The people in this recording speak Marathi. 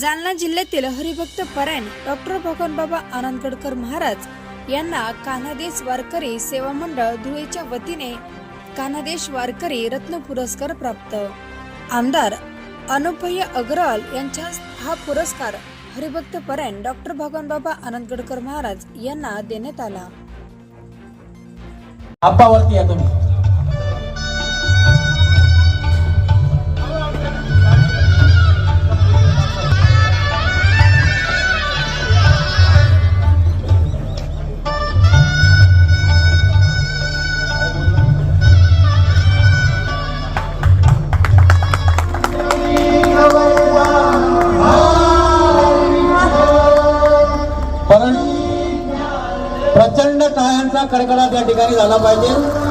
जालना जिल्ह्यातील हरिभक्त परायण डॉक्टर भगवानबाबा आनंदगडकर महाराज यांना कानादेश वारकरी सेवा मंडळ धुळेच्या वतीने कानादेश वारकरी रत्न पुरस्कार प्राप्त. आमदार अनुपय अग्रवाल यांच्या हा पुरस्कार हरिभक्त परायण डॉक्टर भगवानबाबा आनंदगडकर महाराज यांना देण्यात आला. आप्पावरती या तुम्ही. परंतु प्रचंड टाळ्यांचा कडकडा त्या ठिकाणी झाला पाहिजे.